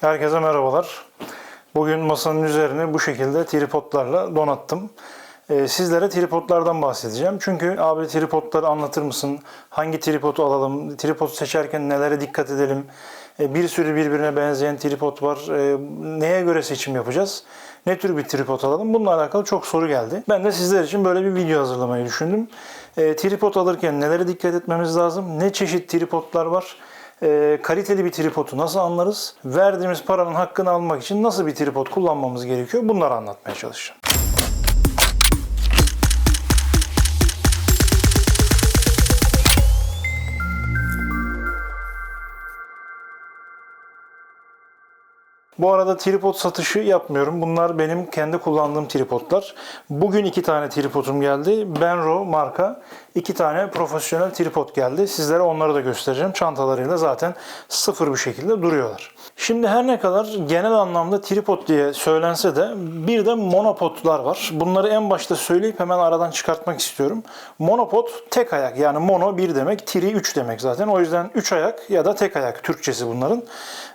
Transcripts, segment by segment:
Herkese merhabalar. Bugün masanın üzerine bu şekilde tripodlarla donattım. Ee, sizlere tripodlardan bahsedeceğim. Çünkü abi tripodları anlatır mısın? Hangi tripodu alalım? Tripod seçerken nelere dikkat edelim? Ee, bir sürü birbirine benzeyen tripod var. Ee, neye göre seçim yapacağız? Ne tür bir tripod alalım? Bununla alakalı çok soru geldi. Ben de sizler için böyle bir video hazırlamayı düşündüm. Tripod alırken nelere dikkat etmemiz lazım? Ne çeşit tripodlar var? E, kaliteli bir tripodu nasıl anlarız? Verdiğimiz paranın hakkını almak için nasıl bir tripod kullanmamız gerekiyor? Bunları anlatmaya çalışacağım. Bu arada tripod satışı yapmıyorum. Bunlar benim kendi kullandığım tripodlar. Bugün iki tane tripodum geldi. Benro marka iki tane profesyonel tripod geldi. Sizlere onları da göstereceğim. Çantalarıyla zaten sıfır bir şekilde duruyorlar. Şimdi her ne kadar genel anlamda tripod diye söylense de bir de monopodlar var. Bunları en başta söyleyip hemen aradan çıkartmak istiyorum. Monopod tek ayak yani mono bir demek, tri üç demek zaten. O yüzden üç ayak ya da tek ayak Türkçesi bunların.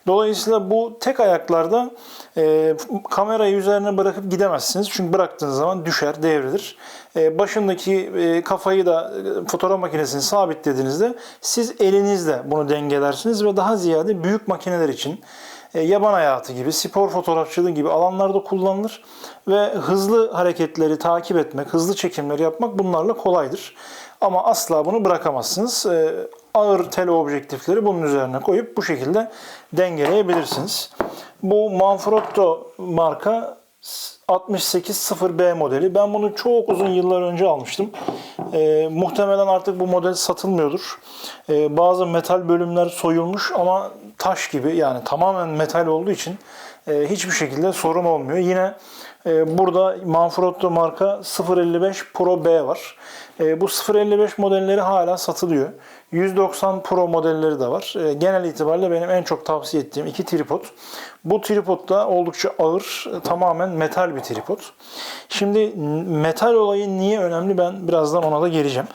Dolayısıyla bu tek ayaklarda e, kamerayı üzerine bırakıp gidemezsiniz. Çünkü bıraktığınız zaman düşer, devrilir. E, başındaki e, kafayı da e, fotoğraf makinesini sabitlediğinizde siz elinizle bunu dengelersiniz ve daha ziyade büyük makineler için yaban hayatı gibi, spor fotoğrafçılığı gibi alanlarda kullanılır ve hızlı hareketleri takip etmek, hızlı çekimleri yapmak bunlarla kolaydır. Ama asla bunu bırakamazsınız. Ağır teleobjektifleri bunun üzerine koyup bu şekilde dengeleyebilirsiniz. Bu Manfrotto marka 68.0B modeli. Ben bunu çok uzun yıllar önce almıştım. Ee, muhtemelen artık bu model satılmıyordur. Ee, bazı metal bölümler soyulmuş ama taş gibi yani tamamen metal olduğu için e, hiçbir şekilde sorun olmuyor. Yine e, burada Manfrotto marka 055 Pro B var. E, bu 055 modelleri hala satılıyor. 190 Pro modelleri de var. E, genel itibariyle benim en çok tavsiye ettiğim iki tripod. Bu tripod da oldukça ağır, e, tamamen metal bir tripod. Şimdi metal olayı niye önemli ben birazdan ona da geleceğim.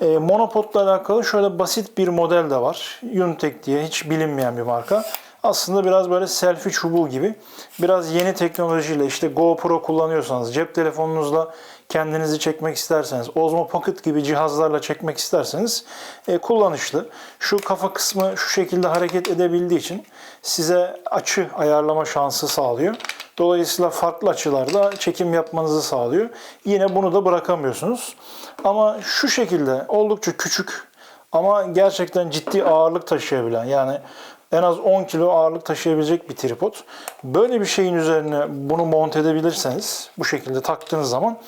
Monopodla alakalı şöyle basit bir model de var. Unitec diye hiç bilinmeyen bir marka aslında biraz böyle selfie çubuğu gibi. Biraz yeni teknolojiyle işte GoPro kullanıyorsanız, cep telefonunuzla kendinizi çekmek isterseniz, Osmo Pocket gibi cihazlarla çekmek isterseniz e, kullanışlı. Şu kafa kısmı şu şekilde hareket edebildiği için size açı ayarlama şansı sağlıyor. Dolayısıyla farklı açılarda çekim yapmanızı sağlıyor. Yine bunu da bırakamıyorsunuz. Ama şu şekilde oldukça küçük ama gerçekten ciddi ağırlık taşıyabilen yani en az 10 kilo ağırlık taşıyabilecek bir tripod. Böyle bir şeyin üzerine bunu monte edebilirseniz bu şekilde taktığınız zaman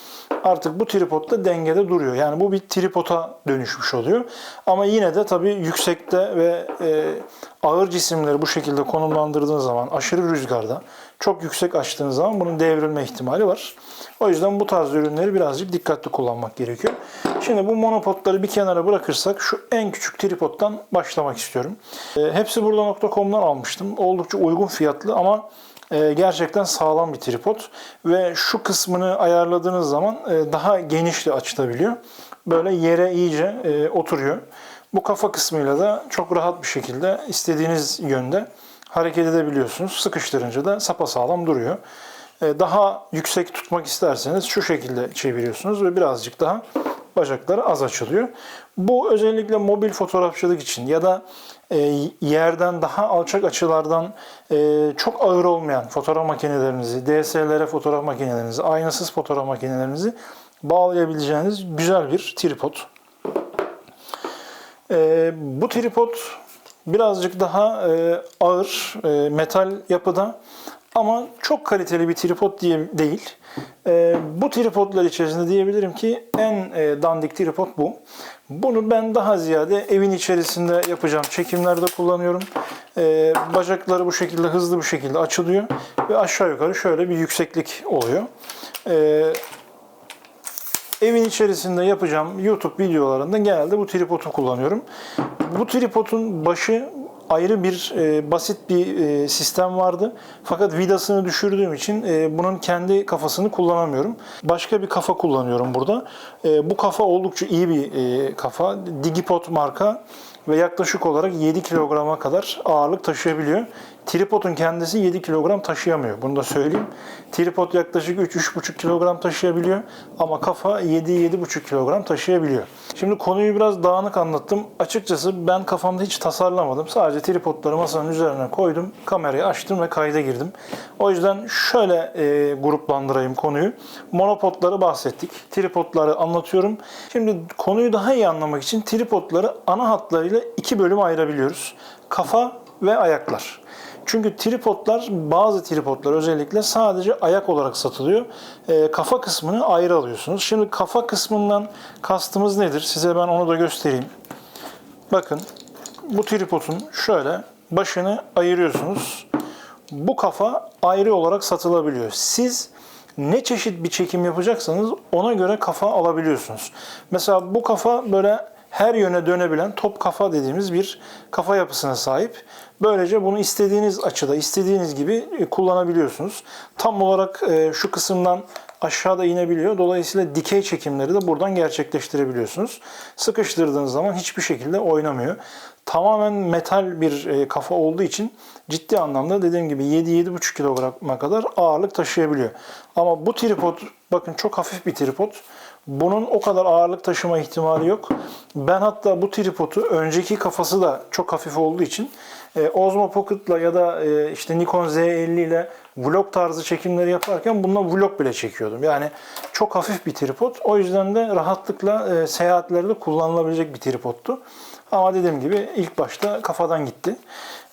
artık bu tripod da dengede duruyor. Yani bu bir tripoda dönüşmüş oluyor. Ama yine de tabii yüksekte ve e, ağır cisimleri bu şekilde konumlandırdığınız zaman aşırı rüzgarda çok yüksek açtığınız zaman bunun devrilme ihtimali var. O yüzden bu tarz ürünleri birazcık dikkatli kullanmak gerekiyor. Şimdi bu monopodları bir kenara bırakırsak şu en küçük tripoddan başlamak istiyorum. E, hepsi burada.com'dan almıştım. Oldukça uygun fiyatlı ama e, gerçekten sağlam bir tripod ve şu kısmını ayarladığınız zaman e, daha geniş de açılabiliyor. Böyle yere iyice e, oturuyor. Bu kafa kısmıyla da çok rahat bir şekilde istediğiniz yönde hareket edebiliyorsunuz. Sıkıştırınca da sapasağlam duruyor. E, daha yüksek tutmak isterseniz şu şekilde çeviriyorsunuz ve birazcık daha bacakları az açılıyor. Bu özellikle mobil fotoğrafçılık için ya da e, yerden daha alçak açılardan e, çok ağır olmayan fotoğraf makinelerinizi, DSLR fotoğraf makinelerinizi, aynasız fotoğraf makinelerinizi bağlayabileceğiniz güzel bir tripod. Bu tripod birazcık daha e, ağır, e, metal yapıda ama çok kaliteli bir tripod diye değil. E, bu tripodlar içerisinde diyebilirim ki en e, dandik tripod bu. Bunu ben daha ziyade evin içerisinde yapacağım çekimlerde kullanıyorum. E, bacakları bu şekilde hızlı bir şekilde açılıyor ve aşağı yukarı şöyle bir yükseklik oluyor. E, evin içerisinde yapacağım YouTube videolarında genelde bu tripodu kullanıyorum. Bu tripodun başı ayrı bir e, basit bir e, sistem vardı. Fakat vidasını düşürdüğüm için e, bunun kendi kafasını kullanamıyorum. Başka bir kafa kullanıyorum burada. E, bu kafa oldukça iyi bir e, kafa. Digipod marka ve yaklaşık olarak 7 kilograma kadar ağırlık taşıyabiliyor. Tripodun kendisi 7 kilogram taşıyamıyor. Bunu da söyleyeyim. Tripod yaklaşık 3-3,5 kilogram taşıyabiliyor. Ama kafa 7-7,5 kilogram taşıyabiliyor. Şimdi konuyu biraz dağınık anlattım. Açıkçası ben kafamda hiç tasarlamadım. Sadece tripodları masanın üzerine koydum. Kamerayı açtım ve kayda girdim. O yüzden şöyle e, gruplandırayım konuyu. Monopodları bahsettik. Tripodları anlatıyorum. Şimdi konuyu daha iyi anlamak için tripodları ana hatlarıyla iki bölüm ayırabiliyoruz. Kafa ve ayaklar. Çünkü tripodlar, bazı tripodlar özellikle sadece ayak olarak satılıyor. Ee, kafa kısmını ayrı alıyorsunuz. Şimdi kafa kısmından kastımız nedir? Size ben onu da göstereyim. Bakın bu tripodun şöyle başını ayırıyorsunuz. Bu kafa ayrı olarak satılabiliyor. Siz ne çeşit bir çekim yapacaksanız ona göre kafa alabiliyorsunuz. Mesela bu kafa böyle her yöne dönebilen top kafa dediğimiz bir kafa yapısına sahip. Böylece bunu istediğiniz açıda, istediğiniz gibi e, kullanabiliyorsunuz. Tam olarak e, şu kısımdan aşağıda inebiliyor. Dolayısıyla dikey çekimleri de buradan gerçekleştirebiliyorsunuz. Sıkıştırdığınız zaman hiçbir şekilde oynamıyor. Tamamen metal bir e, kafa olduğu için ciddi anlamda dediğim gibi 7-7,5 kilograma kadar ağırlık taşıyabiliyor. Ama bu tripod bakın çok hafif bir tripod. Bunun o kadar ağırlık taşıma ihtimali yok. Ben hatta bu tripodu önceki kafası da çok hafif olduğu için e, Osmo Pocket'la ya da e, işte Nikon Z50 ile vlog tarzı çekimleri yaparken bununla vlog bile çekiyordum. Yani çok hafif bir tripod. O yüzden de rahatlıkla e, seyahatlerde kullanılabilecek bir tripodtu. Ama dediğim gibi ilk başta kafadan gitti.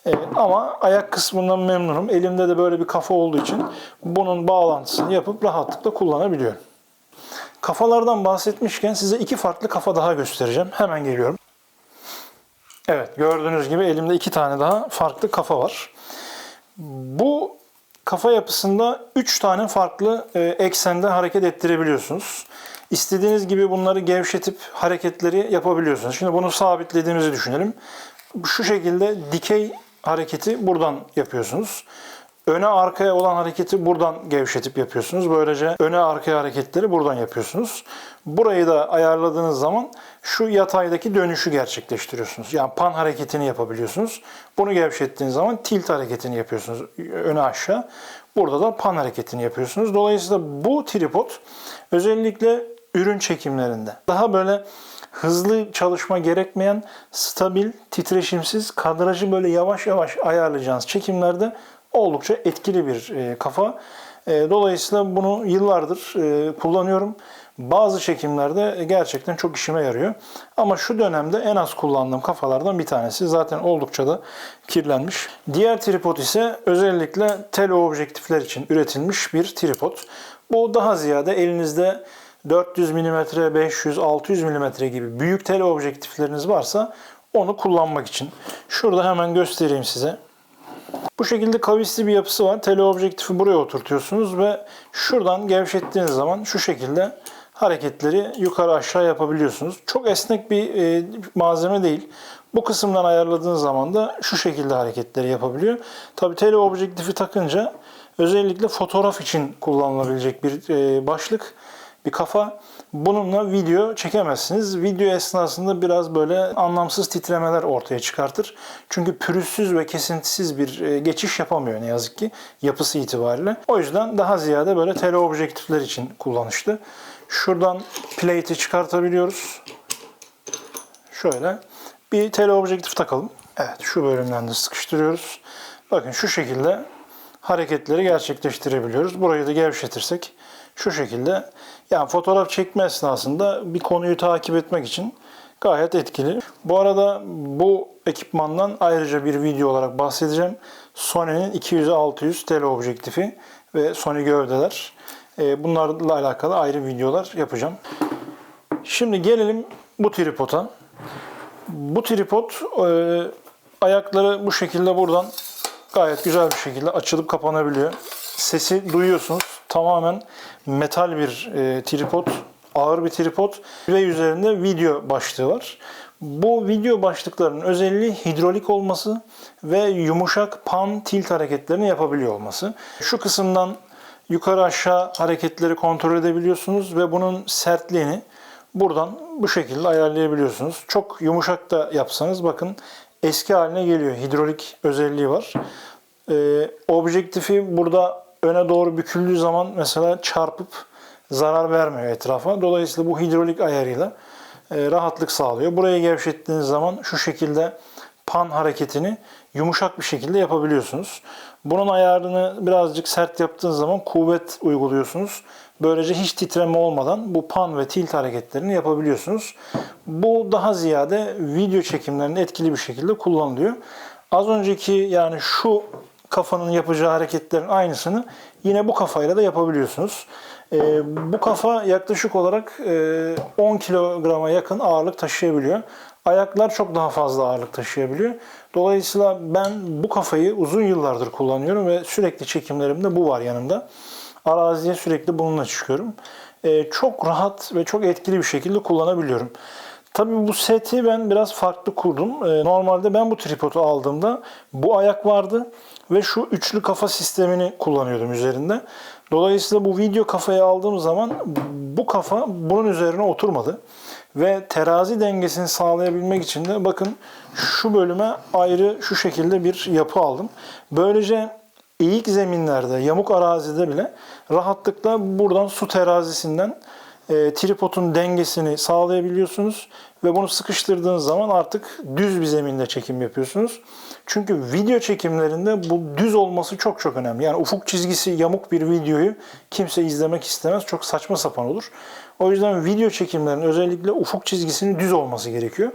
E, ama ayak kısmından memnunum. Elimde de böyle bir kafa olduğu için bunun bağlantısını yapıp rahatlıkla kullanabiliyorum. Kafalardan bahsetmişken size iki farklı kafa daha göstereceğim. Hemen geliyorum. Evet gördüğünüz gibi elimde iki tane daha farklı kafa var. Bu kafa yapısında üç tane farklı e, eksende hareket ettirebiliyorsunuz. İstediğiniz gibi bunları gevşetip hareketleri yapabiliyorsunuz. Şimdi bunu sabitlediğimizi düşünelim. Şu şekilde dikey hareketi buradan yapıyorsunuz. Öne arkaya olan hareketi buradan gevşetip yapıyorsunuz. Böylece öne arkaya hareketleri buradan yapıyorsunuz. Burayı da ayarladığınız zaman şu yataydaki dönüşü gerçekleştiriyorsunuz. Yani pan hareketini yapabiliyorsunuz. Bunu gevşettiğiniz zaman tilt hareketini yapıyorsunuz öne aşağı. Burada da pan hareketini yapıyorsunuz. Dolayısıyla bu tripod özellikle ürün çekimlerinde daha böyle hızlı çalışma gerekmeyen, stabil, titreşimsiz, kadrajı böyle yavaş yavaş ayarlayacağınız çekimlerde oldukça etkili bir e, kafa. E, dolayısıyla bunu yıllardır e, kullanıyorum. Bazı çekimlerde gerçekten çok işime yarıyor. Ama şu dönemde en az kullandığım kafalardan bir tanesi. Zaten oldukça da kirlenmiş. Diğer tripod ise özellikle teleobjektifler için üretilmiş bir tripod. Bu daha ziyade elinizde 400 mm, 500, 600 mm gibi büyük teleobjektifleriniz varsa onu kullanmak için. Şurada hemen göstereyim size. Bu şekilde kavisli bir yapısı var. Teleobjektifi buraya oturtuyorsunuz ve şuradan gevşettiğiniz zaman şu şekilde hareketleri yukarı aşağı yapabiliyorsunuz. Çok esnek bir e, malzeme değil. Bu kısımdan ayarladığınız zaman da şu şekilde hareketleri yapabiliyor. Tabi teleobjektifi takınca özellikle fotoğraf için kullanılabilecek bir e, başlık, bir kafa. Bununla video çekemezsiniz. Video esnasında biraz böyle anlamsız titremeler ortaya çıkartır. Çünkü pürüzsüz ve kesintisiz bir e, geçiş yapamıyor ne yazık ki yapısı itibariyle. O yüzden daha ziyade böyle teleobjektifler için kullanışlı. Şuradan plate'i çıkartabiliyoruz. Şöyle bir teleobjektif takalım. Evet şu bölümden de sıkıştırıyoruz. Bakın şu şekilde hareketleri gerçekleştirebiliyoruz. Burayı da gevşetirsek şu şekilde yani fotoğraf çekme esnasında bir konuyu takip etmek için gayet etkili. Bu arada bu ekipmandan ayrıca bir video olarak bahsedeceğim. Sony'nin 200-600 teleobjektifi ve Sony gövdeler. Ee, Bunlarla alakalı ayrı videolar yapacağım. Şimdi gelelim bu tripoda. Bu tripod e, ayakları bu şekilde buradan gayet güzel bir şekilde açılıp kapanabiliyor. Sesi duyuyorsunuz. Tamamen metal bir e, tripod, ağır bir tripod ve üzerinde video başlığı var. Bu video başlıklarının özelliği hidrolik olması ve yumuşak pan tilt hareketlerini yapabiliyor olması. Şu kısımdan yukarı aşağı hareketleri kontrol edebiliyorsunuz ve bunun sertliğini buradan bu şekilde ayarlayabiliyorsunuz. Çok yumuşak da yapsanız bakın eski haline geliyor. Hidrolik özelliği var. Ee, objektifi burada öne doğru büküldüğü zaman mesela çarpıp zarar vermiyor etrafa. Dolayısıyla bu hidrolik ayarıyla e, rahatlık sağlıyor. Burayı gevşettiğiniz zaman şu şekilde pan hareketini yumuşak bir şekilde yapabiliyorsunuz. Bunun ayarını birazcık sert yaptığınız zaman kuvvet uyguluyorsunuz. Böylece hiç titreme olmadan bu pan ve tilt hareketlerini yapabiliyorsunuz. Bu daha ziyade video çekimlerinde etkili bir şekilde kullanılıyor. Az önceki yani şu kafanın yapacağı hareketlerin aynısını yine bu kafayla da yapabiliyorsunuz. Ee, bu kafa yaklaşık olarak e, 10 kilograma yakın ağırlık taşıyabiliyor. Ayaklar çok daha fazla ağırlık taşıyabiliyor. Dolayısıyla ben bu kafayı uzun yıllardır kullanıyorum ve sürekli çekimlerimde bu var yanımda. Araziye sürekli bununla çıkıyorum. Ee, çok rahat ve çok etkili bir şekilde kullanabiliyorum. Tabii bu seti ben biraz farklı kurdum. Ee, Normalde ben bu tripodu aldığımda bu ayak vardı ve şu üçlü kafa sistemini kullanıyordum üzerinde. Dolayısıyla bu video kafayı aldığım zaman bu kafa bunun üzerine oturmadı. Ve terazi dengesini sağlayabilmek için de bakın şu bölüme ayrı şu şekilde bir yapı aldım. Böylece eğik zeminlerde, yamuk arazide bile rahatlıkla buradan su terazisinden e, tripodun dengesini sağlayabiliyorsunuz ve bunu sıkıştırdığınız zaman artık düz bir zeminde çekim yapıyorsunuz. Çünkü video çekimlerinde bu düz olması çok çok önemli. Yani ufuk çizgisi yamuk bir videoyu kimse izlemek istemez. Çok saçma sapan olur. O yüzden video çekimlerin özellikle ufuk çizgisinin düz olması gerekiyor.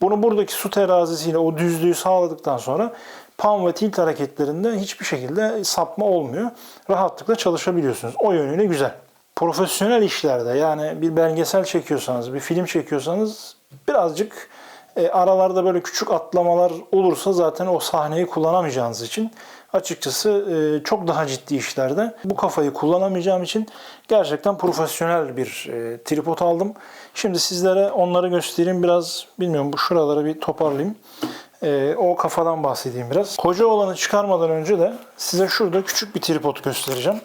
Bunu buradaki su terazisiyle o düzlüğü sağladıktan sonra pan ve tilt hareketlerinde hiçbir şekilde sapma olmuyor. Rahatlıkla çalışabiliyorsunuz. O yönüyle güzel profesyonel işlerde yani bir belgesel çekiyorsanız, bir film çekiyorsanız birazcık e, aralarda böyle küçük atlamalar olursa zaten o sahneyi kullanamayacağınız için açıkçası e, çok daha ciddi işlerde bu kafayı kullanamayacağım için gerçekten profesyonel bir e, tripod aldım. Şimdi sizlere onları göstereyim biraz bilmiyorum bu şuraları bir toparlayayım. E, o kafadan bahsedeyim biraz. Koca olanı çıkarmadan önce de size şurada küçük bir tripod göstereceğim.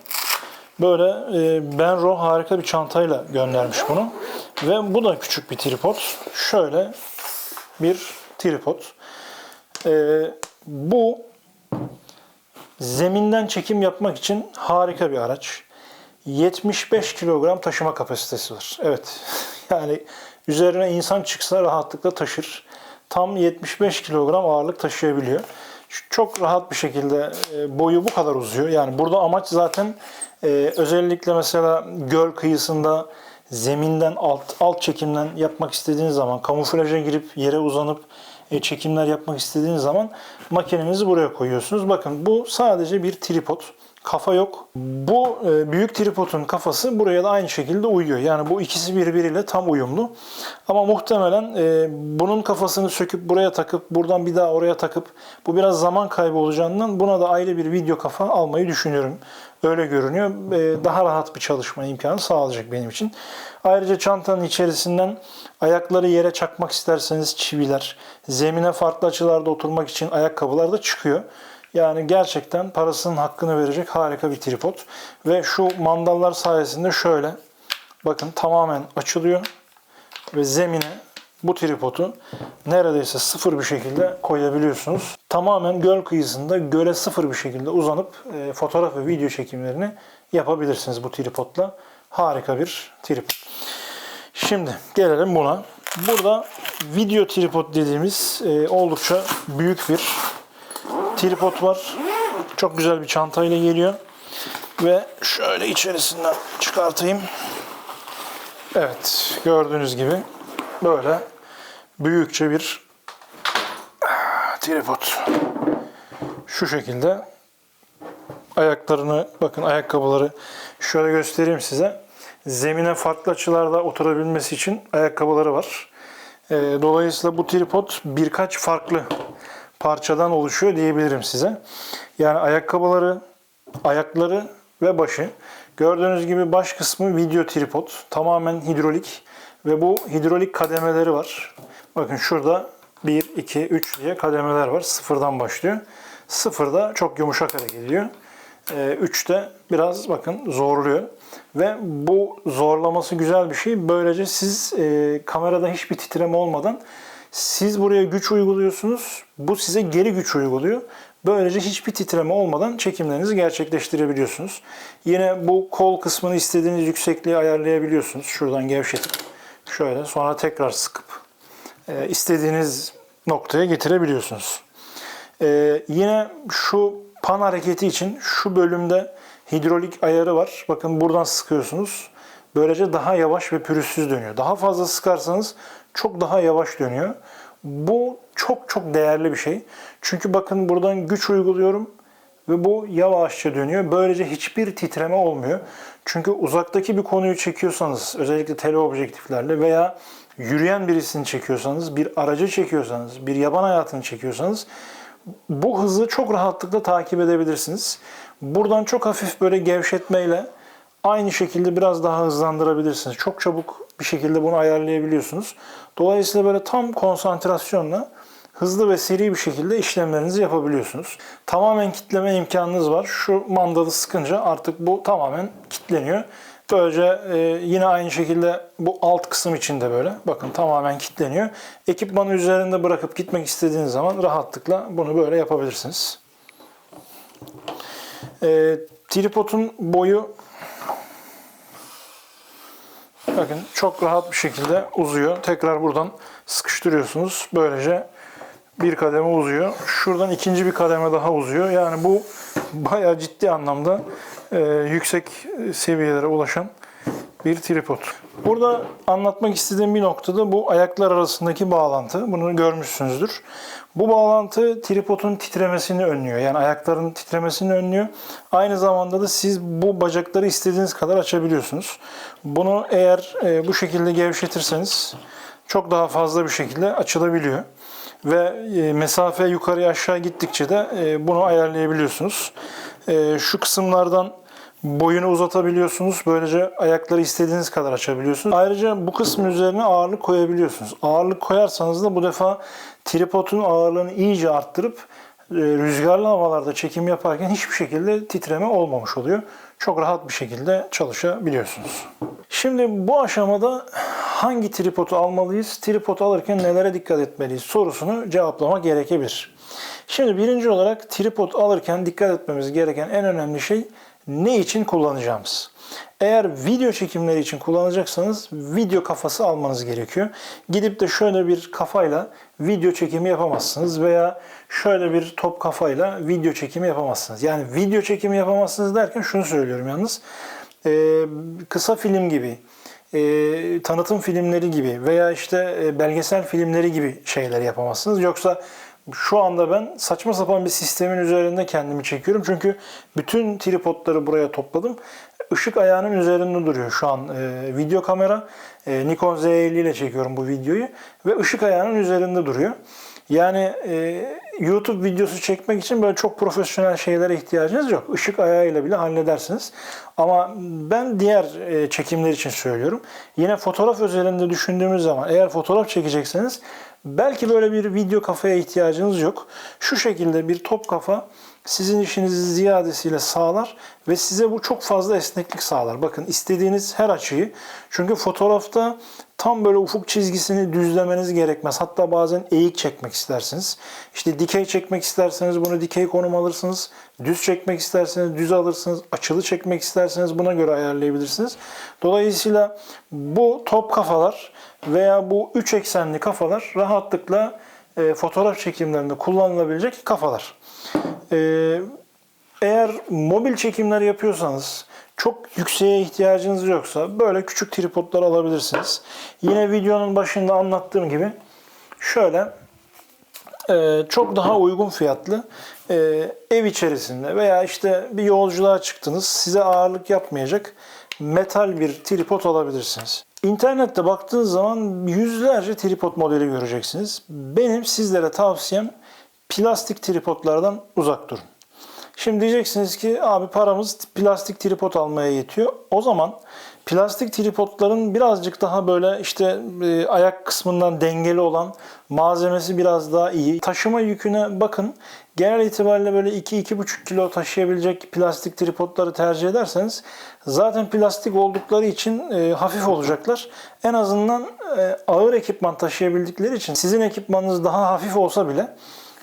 Böyle e, Benro harika bir çantayla göndermiş bunu. Ve bu da küçük bir tripod. Şöyle bir tripod. E, bu zeminden çekim yapmak için harika bir araç. 75 kilogram taşıma kapasitesi var. Evet. Yani üzerine insan çıksa rahatlıkla taşır. Tam 75 kilogram ağırlık taşıyabiliyor. Çok rahat bir şekilde e, boyu bu kadar uzuyor. Yani burada amaç zaten e, özellikle mesela göl kıyısında zeminden alt alt çekimden yapmak istediğiniz zaman kamuflaja girip yere uzanıp e, çekimler yapmak istediğiniz zaman makinenizi buraya koyuyorsunuz. Bakın bu sadece bir tripod. Kafa yok. Bu e, büyük tripodun kafası buraya da aynı şekilde uyuyor. Yani bu ikisi birbiriyle tam uyumlu. Ama muhtemelen e, bunun kafasını söküp buraya takıp buradan bir daha oraya takıp bu biraz zaman kaybı olacağından buna da ayrı bir video kafa almayı düşünüyorum. Öyle görünüyor. E, daha rahat bir çalışma imkanı sağlayacak benim için. Ayrıca çantanın içerisinden ayakları yere çakmak isterseniz çiviler, zemine farklı açılarda oturmak için ayakkabılar da çıkıyor. Yani gerçekten parasının hakkını verecek harika bir tripod. Ve şu mandallar sayesinde şöyle bakın tamamen açılıyor ve zemine bu tripodu neredeyse sıfır bir şekilde koyabiliyorsunuz. Tamamen göl kıyısında göle sıfır bir şekilde uzanıp e, fotoğraf ve video çekimlerini yapabilirsiniz bu tripodla. Harika bir tripod. Şimdi gelelim buna. Burada video tripod dediğimiz e, oldukça büyük bir tripod var. Çok güzel bir çantayla geliyor. Ve şöyle içerisinden çıkartayım. Evet, gördüğünüz gibi böyle büyükçe bir tripod. Şu şekilde ayaklarını bakın ayakkabıları şöyle göstereyim size. Zemine farklı açılarda oturabilmesi için ayakkabıları var. Ee, Dolayısıyla bu tripod birkaç farklı parçadan oluşuyor diyebilirim size. Yani ayakkabıları, ayakları ve başı. Gördüğünüz gibi baş kısmı video tripod. Tamamen hidrolik ve bu hidrolik kademeleri var. Bakın şurada 1, 2, 3 diye kademeler var. Sıfırdan başlıyor. Sıfırda çok yumuşak hareket ediyor. 3'te biraz bakın zorluyor. Ve bu zorlaması güzel bir şey. Böylece siz e, kamerada hiçbir titreme olmadan siz buraya güç uyguluyorsunuz. Bu size geri güç uyguluyor. Böylece hiçbir titreme olmadan çekimlerinizi gerçekleştirebiliyorsunuz. Yine bu kol kısmını istediğiniz yüksekliğe ayarlayabiliyorsunuz. Şuradan gevşetip şöyle sonra tekrar sıkıp e, istediğiniz noktaya getirebiliyorsunuz. E, yine şu pan hareketi için şu bölümde hidrolik ayarı var. Bakın buradan sıkıyorsunuz. Böylece daha yavaş ve pürüzsüz dönüyor. Daha fazla sıkarsanız çok daha yavaş dönüyor. Bu çok çok değerli bir şey. Çünkü bakın buradan güç uyguluyorum ve bu yavaşça dönüyor. Böylece hiçbir titreme olmuyor. Çünkü uzaktaki bir konuyu çekiyorsanız özellikle teleobjektiflerle veya yürüyen birisini çekiyorsanız, bir aracı çekiyorsanız, bir yaban hayatını çekiyorsanız bu hızı çok rahatlıkla takip edebilirsiniz. Buradan çok hafif böyle gevşetmeyle aynı şekilde biraz daha hızlandırabilirsiniz. Çok çabuk bir şekilde bunu ayarlayabiliyorsunuz. Dolayısıyla böyle tam konsantrasyonla hızlı ve seri bir şekilde işlemlerinizi yapabiliyorsunuz. Tamamen kitleme imkanınız var. Şu mandalı sıkınca artık bu tamamen kitleniyor. Böylece e, yine aynı şekilde bu alt kısım için de böyle. Bakın tamamen kitleniyor. Ekipmanı üzerinde bırakıp gitmek istediğiniz zaman rahatlıkla bunu böyle yapabilirsiniz. E, tripodun boyu bakın çok rahat bir şekilde uzuyor. Tekrar buradan sıkıştırıyorsunuz. Böylece bir kademe uzuyor. Şuradan ikinci bir kademe daha uzuyor. Yani bu bayağı ciddi anlamda e, yüksek seviyelere ulaşan bir tripod. Burada anlatmak istediğim bir noktada bu ayaklar arasındaki bağlantı. Bunu görmüşsünüzdür. Bu bağlantı tripodun titremesini önlüyor. Yani ayakların titremesini önlüyor. Aynı zamanda da siz bu bacakları istediğiniz kadar açabiliyorsunuz. Bunu eğer e, bu şekilde gevşetirseniz çok daha fazla bir şekilde açılabiliyor ve e, mesafe yukarı aşağı gittikçe de e, bunu ayarlayabiliyorsunuz. E, Şu kısımlardan boyunu uzatabiliyorsunuz. Böylece ayakları istediğiniz kadar açabiliyorsunuz. Ayrıca bu kısmın üzerine ağırlık koyabiliyorsunuz. Ağırlık koyarsanız da bu defa tripodun ağırlığını iyice arttırıp rüzgarlı havalarda çekim yaparken hiçbir şekilde titreme olmamış oluyor. Çok rahat bir şekilde çalışabiliyorsunuz. Şimdi bu aşamada hangi tripodu almalıyız, tripod alırken nelere dikkat etmeliyiz sorusunu cevaplamak gerekebilir. Şimdi birinci olarak tripod alırken dikkat etmemiz gereken en önemli şey ne için kullanacağımız. Eğer video çekimleri için kullanacaksanız video kafası almanız gerekiyor. Gidip de şöyle bir kafayla video çekimi yapamazsınız veya şöyle bir top kafayla video çekimi yapamazsınız. Yani video çekimi yapamazsınız derken şunu söylüyorum yalnız. Ee, kısa film gibi, e, tanıtım filmleri gibi veya işte e, belgesel filmleri gibi şeyler yapamazsınız. Yoksa şu anda ben saçma sapan bir sistemin üzerinde kendimi çekiyorum. Çünkü bütün tripodları buraya topladım. Işık ayağının üzerinde duruyor şu an e, video kamera. E, Nikon Z50 ile çekiyorum bu videoyu ve ışık ayağının üzerinde duruyor. Yani e, YouTube videosu çekmek için böyle çok profesyonel şeylere ihtiyacınız yok. Işık ayağıyla bile halledersiniz. Ama ben diğer e, çekimler için söylüyorum. Yine fotoğraf özelinde düşündüğümüz zaman eğer fotoğraf çekecekseniz belki böyle bir video kafaya ihtiyacınız yok. Şu şekilde bir top kafa sizin işinizi ziyadesiyle sağlar ve size bu çok fazla esneklik sağlar. Bakın istediğiniz her açıyı çünkü fotoğrafta tam böyle ufuk çizgisini düzlemeniz gerekmez. Hatta bazen eğik çekmek istersiniz. İşte dikey çekmek isterseniz bunu dikey konum alırsınız. Düz çekmek isterseniz düz alırsınız. Açılı çekmek isterseniz buna göre ayarlayabilirsiniz. Dolayısıyla bu top kafalar veya bu üç eksenli kafalar rahatlıkla e, fotoğraf çekimlerinde kullanılabilecek kafalar. E, eğer mobil çekimler yapıyorsanız çok yükseğe ihtiyacınız yoksa böyle küçük tripodlar alabilirsiniz. Yine videonun başında anlattığım gibi şöyle e, çok daha uygun fiyatlı e, ev içerisinde veya işte bir yolculuğa çıktınız size ağırlık yapmayacak metal bir tripod alabilirsiniz. İnternette baktığınız zaman yüzlerce tripod modeli göreceksiniz. Benim sizlere tavsiyem plastik tripodlardan uzak durun. Şimdi diyeceksiniz ki abi paramız plastik tripod almaya yetiyor. O zaman plastik tripodların birazcık daha böyle işte e, ayak kısmından dengeli olan malzemesi biraz daha iyi. Taşıma yüküne bakın. Genel itibariyle böyle 2-2,5 kilo taşıyabilecek plastik tripodları tercih ederseniz zaten plastik oldukları için e, hafif olacaklar. En azından e, ağır ekipman taşıyabildikleri için sizin ekipmanınız daha hafif olsa bile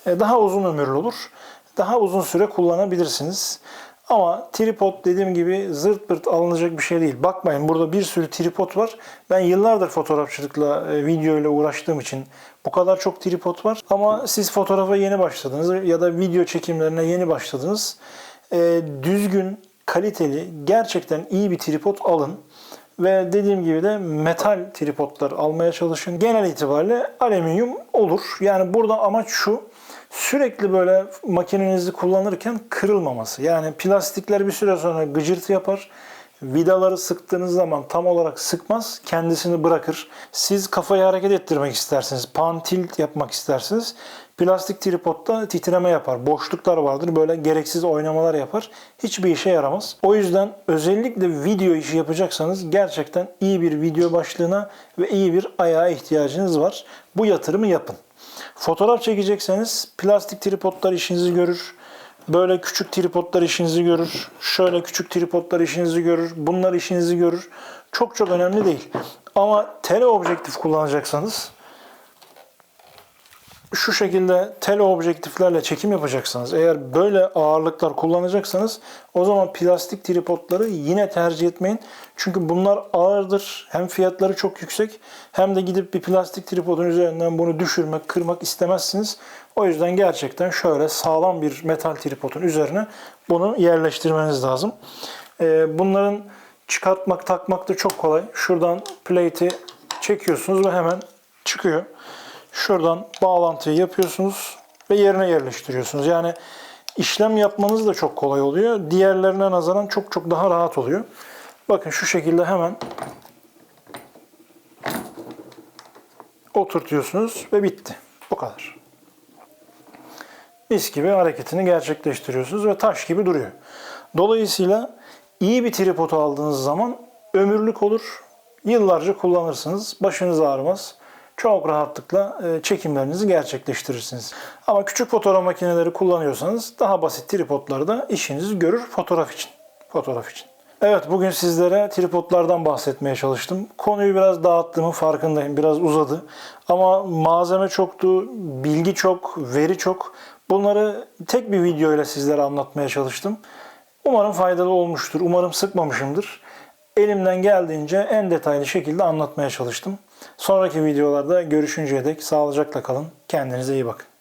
e, daha uzun ömürlü olur. Daha uzun süre kullanabilirsiniz. Ama tripod dediğim gibi zırt pırt alınacak bir şey değil. Bakmayın burada bir sürü tripod var. Ben yıllardır fotoğrafçılıkla, e, video ile uğraştığım için bu kadar çok tripod var. Ama siz fotoğrafa yeni başladınız ya da video çekimlerine yeni başladınız. E, düzgün, kaliteli, gerçekten iyi bir tripod alın. Ve dediğim gibi de metal tripodlar almaya çalışın. Genel itibariyle alüminyum olur. Yani burada amaç şu sürekli böyle makinenizi kullanırken kırılmaması. Yani plastikler bir süre sonra gıcırtı yapar. Vidaları sıktığınız zaman tam olarak sıkmaz, kendisini bırakır. Siz kafayı hareket ettirmek istersiniz, pan tilt yapmak istersiniz. Plastik tripodda titreme yapar, boşluklar vardır, böyle gereksiz oynamalar yapar. Hiçbir işe yaramaz. O yüzden özellikle video işi yapacaksanız gerçekten iyi bir video başlığına ve iyi bir ayağa ihtiyacınız var. Bu yatırımı yapın. Fotoğraf çekecekseniz plastik tripodlar işinizi görür. Böyle küçük tripodlar işinizi görür. Şöyle küçük tripodlar işinizi görür. Bunlar işinizi görür. Çok çok önemli değil. Ama teleobjektif kullanacaksanız şu şekilde teleobjektiflerle çekim yapacaksanız, eğer böyle ağırlıklar kullanacaksanız o zaman plastik tripodları yine tercih etmeyin. Çünkü bunlar ağırdır. Hem fiyatları çok yüksek hem de gidip bir plastik tripodun üzerinden bunu düşürmek, kırmak istemezsiniz. O yüzden gerçekten şöyle sağlam bir metal tripodun üzerine bunu yerleştirmeniz lazım. Ee, Bunların çıkartmak, takmak da çok kolay. Şuradan plate'i çekiyorsunuz ve hemen çıkıyor. Şuradan bağlantıyı yapıyorsunuz ve yerine yerleştiriyorsunuz. Yani işlem yapmanız da çok kolay oluyor. Diğerlerine nazaran çok çok daha rahat oluyor. Bakın şu şekilde hemen oturtuyorsunuz ve bitti. Bu kadar. Mis gibi hareketini gerçekleştiriyorsunuz ve taş gibi duruyor. Dolayısıyla iyi bir tripod aldığınız zaman ömürlük olur. Yıllarca kullanırsınız. Başınız ağrımaz. Çok rahatlıkla e, çekimlerinizi gerçekleştirirsiniz. Ama küçük fotoğraf makineleri kullanıyorsanız daha basit tripodlarda işinizi görür fotoğraf için. Fotoğraf için. Evet bugün sizlere tripodlardan bahsetmeye çalıştım. Konuyu biraz dağıttığımın farkındayım. Biraz uzadı. Ama malzeme çoktu, bilgi çok, veri çok. Bunları tek bir video ile sizlere anlatmaya çalıştım. Umarım faydalı olmuştur. Umarım sıkmamışımdır. Elimden geldiğince en detaylı şekilde anlatmaya çalıştım. Sonraki videolarda görüşünceye dek sağlıcakla kalın. Kendinize iyi bakın.